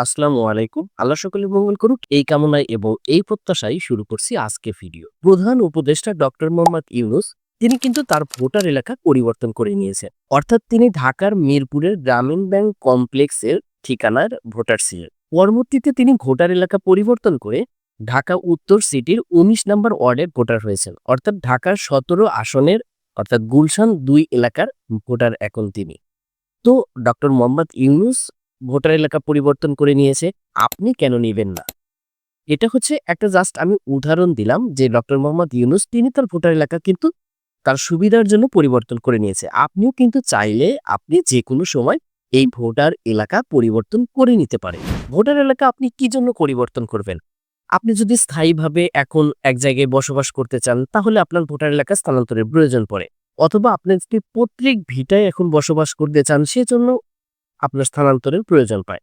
আসসালামু আলাইকুম। আল্লাহ সকলে মঙ্গল করুক। এই কামনায় এবং এই প্রত্যাশায় শুরু করছি আজকে ভিডিও। প্রধান উপদেষ্টা ডক্টর মোহাম্মদ ইউনুস, তিনি কিন্তু তার ভোটার এলাকা পরিবর্তন করে নিয়েছেন। অর্থাৎ তিনি ঢাকার মিরপুরের গ্রামীণ ব্যাংক কমপ্লেক্সের ঠিকানার ভোটার ছিলেন। পরবর্তীতে তিনি ভোটার এলাকা পরিবর্তন করে ঢাকা উত্তর সিটির উনিশ নম্বর ওয়ার্ডের ভোটার হয়েছেন। অর্থাৎ ঢাকার সতেরো আসনের, অর্থাৎ গুলশান দুই এলাকার ভোটার এখন তিনি। তো ডক্টর মোহাম্মদ ইউনুস ভোটার এলাকা পরিবর্তন করে নিয়েছে, আপনি কেন নেবেন না? এটা হচ্ছে একটা জাস্ট আমি উদাহরণ দিলাম যে ডক্টর মোহাম্মদ ইউনুস, তিনি তার ভোটার এলাকা কিন্তু তার সুবিধার জন্য পরিবর্তন করে নিয়েছে। আপনিও কিন্তু চাইলে আপনি যে কোনো সময় এই ভোটার এলাকা পরিবর্তন করে নিতে পারেন। ভোটার এলাকা আপনি কি জন্য পরিবর্তন করবেন? আপনি যদি স্থায়ীভাবে এখন এক জায়গায় বসবাস করতে চান, তাহলে আপনার ভোটার এলাকা স্থানান্তরের প্রয়োজন পড়ে। অথবা আপনি যদি পৈতৃক ভিটায় এখন বসবাস করতে চান, সেজন্য আপনার স্থানান্তরের প্রয়োজন পায়।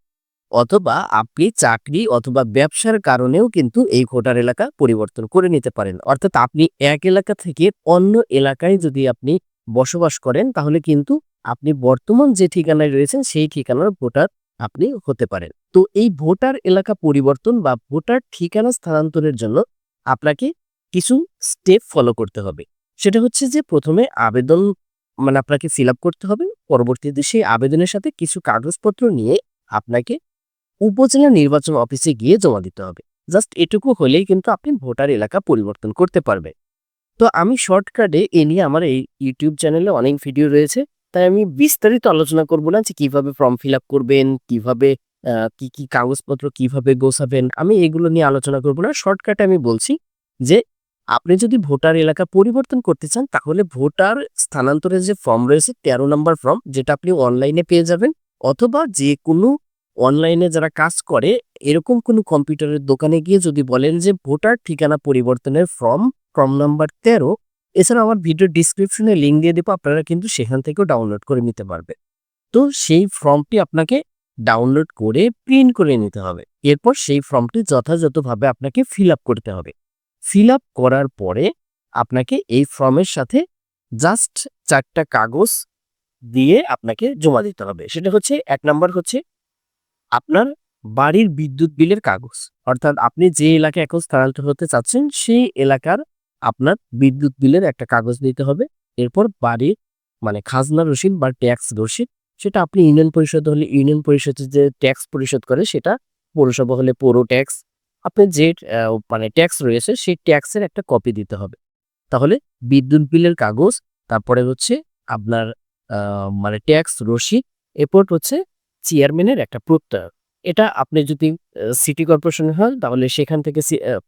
অথবা আপনি চাকরি অথবা ব্যবসার কারণেও কিন্তু এই ভোটার এলাকা পরিবর্তন করে নিতে পারেন। অর্থাৎ আপনি এক এলাকা থেকে অন্য এলাকায় যদি আপনি বসবাস করেন, তাহলে কিন্তু আপনি বর্তমান যে ঠিকানায় রয়েছেন, সেই ঠিকানার ভোটার আপনি হতে পারেন। তো এই ভোটার এলাকা পরিবর্তন বা ভোটার ঠিকানা স্থানান্তরের জন্য আপনাকে কিছু স্টেপ ফলো করতে হবে। সেটা হচ্ছে যে প্রথমে আবেদন মানে আপনাকে ফিল করতে হবে। পরবর্তীতে সেই আবেদনের সাথে কিছু কাগজপত্র নিয়ে আপনাকে উপজেলা নির্বাচন অফিসে গিয়ে জমা দিতে হবে। জাস্ট এটুকু হলেই কিন্তু আপনি ভোটার এলাকা পরিবর্তন করতে পারবেন। তো আমি শর্টকাটে এ নিয়ে আমার এই ইউটিউব চ্যানেলে অনেক ভিডিও রয়েছে, তাই আমি বিস্তারিত আলোচনা করব না যে কীভাবে ফর্ম ফিল আপ করবেন, কীভাবে কি কি কাগজপত্র কীভাবে গোছাবেন, আমি এগুলো নিয়ে আলোচনা করব না। শর্টকাটে আমি বলছি যে আপনি যদি ভোটার এলাকা পরিবর্তন করতে চান, তাহলে ভোটার স্থানান্তরের যে ফর্ম রয়েছে, তেরো নম্বর ফর্ম যেটা আপনি অনলাইনে পেয়ে যাবেন, অথবা যে কোনো অনলাইনে যারা কাজ করে, এরকম কোনো কম্পিউটারের দোকানে গিয়ে যদি বলেন যে, ভোটার ঠিকানা পরিবর্তনের ফর্ম ফর্ম নাম্বার তেরো এছাড়া আমার ভিডিও ডিসক্রিপশনে লিঙ্ক দিয়ে দেবো, আপনারা কিন্তু সেখান থেকেও ডাউনলোড করে নিতে পারবেন। তো সেই ফর্মটি আপনাকে ডাউনলোড করে প্রিন্ট করে নিতে হবে। এরপর সেই ফর্মটি যথাযথভাবে আপনাকে ফিল আপ করতে হবে। ফিল আপ করার পরে আপনাকে এই ফর্মের সাথে জাস্ট চারটা কাগজ দিয়ে আপনাকে জমা দিতে হবে। সেটা হচ্ছে, এক নাম্বার হচ্ছে আপনার বাড়ির বিদ্যুৎ বিলের কাগজ। অর্থাৎ আপনি যে এলাকায় এখন স্থানান্তর হতে চাচ্ছেন, সেই এলাকার আপনার বিদ্যুৎ বিলের একটা কাগজ দিতে হবে। এরপর বাড়ির মানে খাজনা রসিদ বা ট্যাক্স রসিদ, সেটা আপনি ইউনিয়ন পরিষদ হলে, ইউনিয়ন পরিষদের যে ট্যাক্স পরিশোধ করে, সেটা পৌরসভা হলে পৌর ট্যাক্স আপনি যে মানে ট্যাক্স রয়েছে সেই ট্যাক্সের একটা কপি দিতে হবে। তাহলে বিদ্যুৎ বিলের কাগজ, তারপরে হচ্ছে আপনার মানে ট্যাক্স রসিদ, এরপর হচ্ছে চেয়ারম্যানের একটা প্রত্যয় এটা আপনি যদি সিটি কর্পোরেশনে হন, তাহলে সেখান থেকে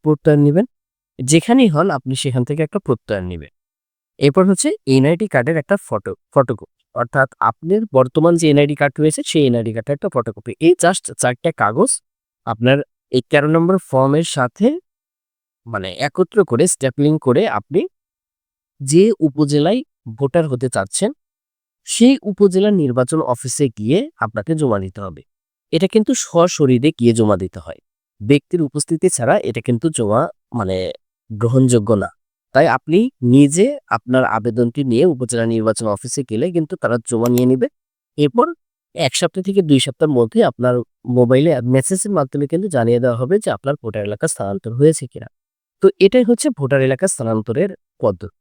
প্রত্যয়ন নেবেন। যেখানেই হন, আপনি সেখান থেকে একটা প্রত্যয়ন নেবেন। এরপর হচ্ছে এনআইডি কার্ডের একটা ফটো ফটোকপি অর্থাৎ আপনার বর্তমান যে এনআইডি কার্ড রয়েছে, সেই এনআইডি কার্ডের একটা ফটোকপি এই জাস্ট চারটা কাগজ আপনার এই তেরো নম্বর ফর্মের সাথে মানে একত্র করে স্ট্যাপলিং করে আপনি যে উপজেলায় ভোটার হতে চাচ্ছেন, সেই উপজেলা নির্বাচন অফিসে গিয়ে আপনাকে জমা দিতে হবে। এটা কিন্তু সশরীরে গিয়ে জমা দিতে হয়। ব্যক্তির উপস্থিতি ছাড়া এটা কিন্তু জমা মানে গ্রহণযোগ্য না। তাই আপনি নিজে আপনার আবেদনটি নিয়ে উপজেলা নির্বাচন অফিসে গেলে কিন্তু তারা জমা নিয়ে নেবে। এরপর এক সপ্তাহ থেকে দুই সপ্তাহের মধ্যে আপনার মোবাইলে মেসেজের মাধ্যমে কিন্তু জানিয়ে দেওয়া হবে যে আপনার ভোটার এলাকা স্থানান্তর হয়েছে কিনা। তো এটাই হচ্ছে ভোটার এলাকা স্থানান্তরের পদ্ধতি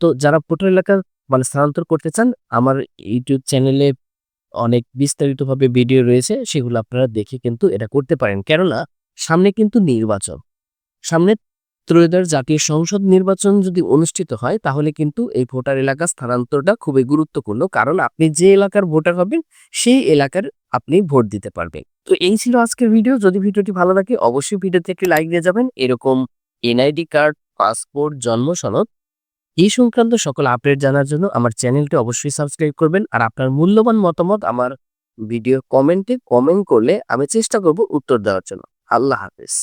তো যারা ভোটার এলাকা মানে স্থানান্তর করতে চান, আমার ইউটিউব চ্যানেলে অনেক বিস্তারিতভাবে ভিডিও রয়েছে, সেগুলো আপনারা দেখে কিন্তু এটা করতে পারেন। কেননা সামনে কিন্তু নির্বাচন। সামনে ত্রয়োদশ জাতীয় সংসদ নির্বাচন যদি অনুষ্ঠিত হয়, তাহলে কিন্তু এই ভোটার এলাকা স্থানান্তরটা খুবই গুরুত্বপূর্ণ। কারণ আপনি যে এলাকার ভোটার হবেন, সেই এলাকার আপনি ভোট দিতে পারবেন। তো এই ছিল আজকের ভিডিও। যদি ভিডিওটি ভালো লাগে, অবশ্যই ভিডিওতে একটি লাইক দিয়ে যাবেন। এরকম এনআইডি কার্ড, পাসপোর্ট, জন্ম সনদ এই সংক্রান্ত সকল আপডেট জানার জন্য আমার চ্যানেলটি অবশ্যই সাবস্ক্রাইব করবেন। আর আপনার মূল্যবান মতামত আমার ভিডিও কমেন্টে কমেন্ট করলে আমি চেষ্টা করব উত্তর দেওয়ার জন্য। আল্লাহ হাফেজ।